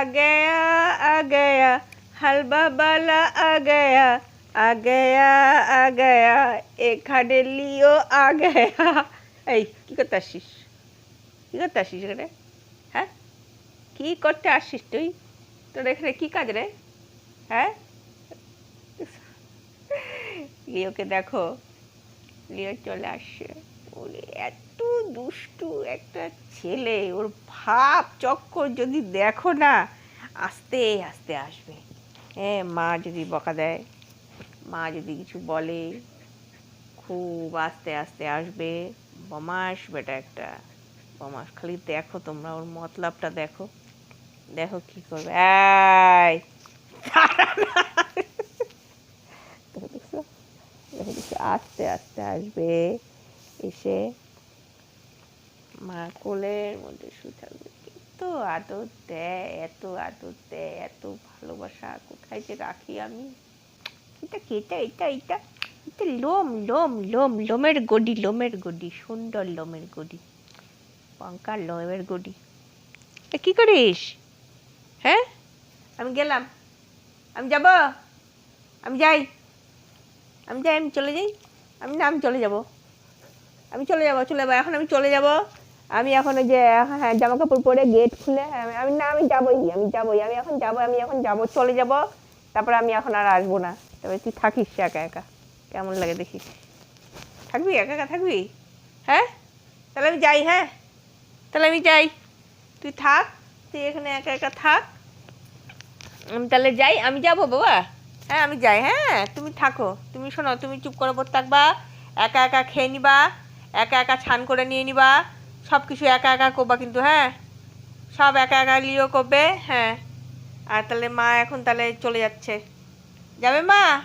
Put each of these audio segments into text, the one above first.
गया आ गया হালবা বালা আ গয়া আ গয়া আ গয়া এখানে লিও আ গয়া এই কি করতে আসিস কি করতে আসিস এখানে হ্যাঁ কি করতে আসিস তুই তোর এখানে কি কাজ রে হ্যাঁ লিওকে দেখো লিও চলে আসছে ওরে এত দুষ্টু একটা ছেলে, ওর ভাব চক্কর যদি দেখো না, আস্তে আস্তে আসবে। হ্যাঁ মা যদি বকা দেয়, মা যদি কিছু বলে, খুব আস্তে আস্তে আসবে। বমাস বেটা একটা, বমাস। খালি দেখো তোমরা, ওর মতলবটা দেখো। দেখো কি করবে। আস্তে আস্তে আসবে। এসে মা কোলের মধ্যে শুয়ে থাকবে এত আদর দেয়, এত আদর দেয়, এত ভালোবাসা, কোথায় যে রাখি আমি? এটা কি? এটা এটা এটা এটা লোম লোম লোম, লোমের গডি লোমের গডি, সুন্দর লোমের গডি, পঙ্কার লোমের গডি। কি করিস? হ্যাঁ? আমি গেলাম। আমি যাব? আমি যাই? আমি যাই, আমি চলে যাই? আমি না, আমি চলে যাব। আমি চলে যাব, চলে যাব, এখন আমি চলে যাব। আমি এখন ওই যে হ্যাঁ জামা কাপড় পরে গেট খুলে, আমি- না, আমি যাবোই আমি যাবোই, আমি এখন যাব, আমি এখন যাব, চলে যাব, তারপরে আমি এখন আর আসব না। তবে তুই থাকিস একা একা, কেমন লাগে দেখিস থাকবি, একা একা থাকবি? হ্যাঁ? তাহলে আমি যাই হ্যাঁ? তাহলে আমি যাই। তুই থাক, তুই এখানে একা একা থাক। আমি তাহলে যাই, আমি যাব বাবা। হ্যাঁ আমি যাই হ্যাঁ তুমি থাকো। তুমি শোনো, তুমি চুপ করে পড়ে থাকবা, একা একা খেয়ে নিবা, একা একা ছান করে নিয়ে নিবা। সব কিছু একা একা করবা কিন্তু হ্যাঁ? সব একা একা লিও করবে হ্যাঁ? আর তাহলে মা এখন তাহলে চলে যাচ্ছে। যাবে মা?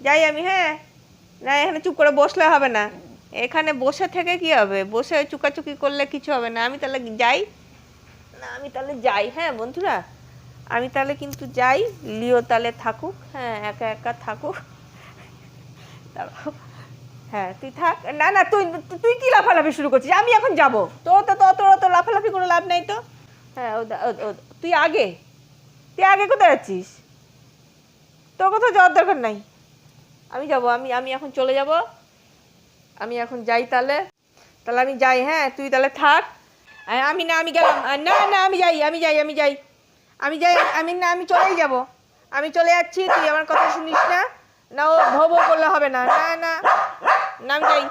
যাই আমি হ্যাঁ? না, এখানে চুপ করে বসলে হবে না। এখানে বসে থেকে কি হবে? বসে চুকাচুকি করলে কিছু হবে না। আমি তাহলে যাই। না, আমি তাহলে যাই হ্যাঁ বন্ধুরা? আমি তাহলে কিন্তু যাই। লিও তাহলে থাকুক হ্যাঁ একা একা থাকুক। দাঁড়াও। হ্যাঁ তুই থাক। না না, তুই তুই কি লাফালাফি শুরু করছিস? আমি এখন যাব। তো তো তো, তোর তো লাফালাফি কোনো লাভ নাই তো। হ্যাঁ তুই আগে। তুই আগে কোথায় যাচ্ছিস? তোর কোথাও যাওয়ার দরকার নাই। আমি যাব, আমি আমি এখন চলে যাব। আমি এখন যাই তাহলে। তাহলে আমি যাই হ্যাঁ তুই তাহলে থাক। আমি না, আমি গেলাম। না না, আমি যাই আমি যাই আমি যাই। আমি যাই, আমি না, আমি চলেই যাব। আমি চলে যাচ্ছি, তুই আমার কথা শুনিস না। না, ও ভো করলে হবে না। না না। না যাই।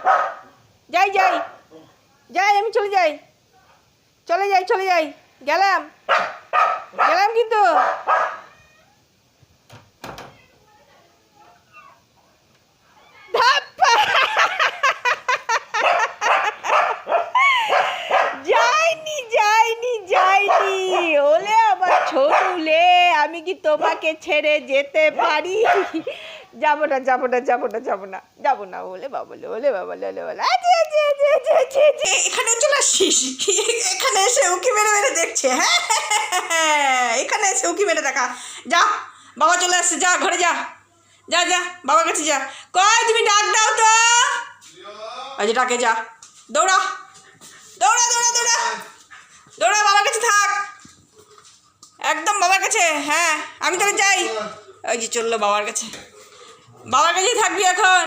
যাই যাই। যাই, আমি চলে যাই। চলে যাই চলে যাই। গেলাম। গেলাম কিন্তু! যাইনি যাইনি যাইনি। ওলে আমার ছোটুলে আমি কি তোমাকে ছেড়ে যেতে পারি? যাব না যাব না যাব না যাব না। যাব না, ওলে বাবলে ওলে বাবলে ওলে আছে এখানে চলে আসছিস? এখানে এসে উকি মেরে মেরে দেখছে হ্যাঁ? এখানে এসে উকি মেরে দেখা। যা, বাবা চলে আসছে, যা, ঘরে যা। যা যা, বাবার কাছে যা। কয় তুমি ডাক দাও তো। আজ ডাকে, যা। দৌড়া। দৌড়া দৌড়া দৌড়া। দৌড়া, বাবার কাছে থাক। একদম বাবার কাছে হ্যাঁ আমি তাহলে যাই। ওই যে চলল বাবার কাছে। বাবার কাছেই থাকবি এখন।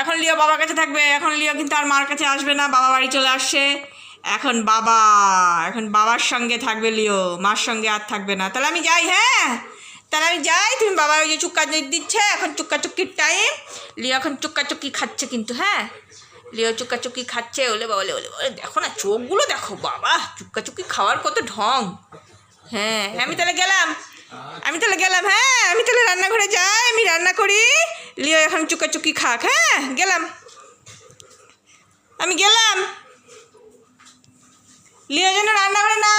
এখন লিও বাবার কাছে থাকবে। এখন লিও কিন্তু আর মার কাছে আসবে না, বাবা বাড়ি চলে আসছে। এখন বাবা, এখন বাবার সঙ্গে থাকবে লিও, মার সঙ্গে আর থাকবে না। তাহলে আমি যাই হ্যাঁ? তাহলে আমি যাই, তুমি বাবা ওই যে চুক্কা দিচ্ছে, এখন চুক্কা চুক্কির টাইম লিও এখন চুক্কা চুক্কি খাচ্ছে কিন্তু হ্যাঁ? লিও চুক্কা চুক্কি খাচ্ছে, ওলে বাবা, ওলে ওলে দেখো না, চোখগুলো দেখো, বাবা চুক্কা চুক্কি খাওয়ার কত ঢং। হ্যাঁ আমি তাহলে গেলাম। আমি তাহলে গেলাম হ্যাঁ আমি তাহলে রান্নাঘরে যাই, আমি রান্না করি। লিও এখন চুকাচুকি খাক হ্যাঁ গেলাম। আমি গেলাম। লিও যেন রান্নাঘরে না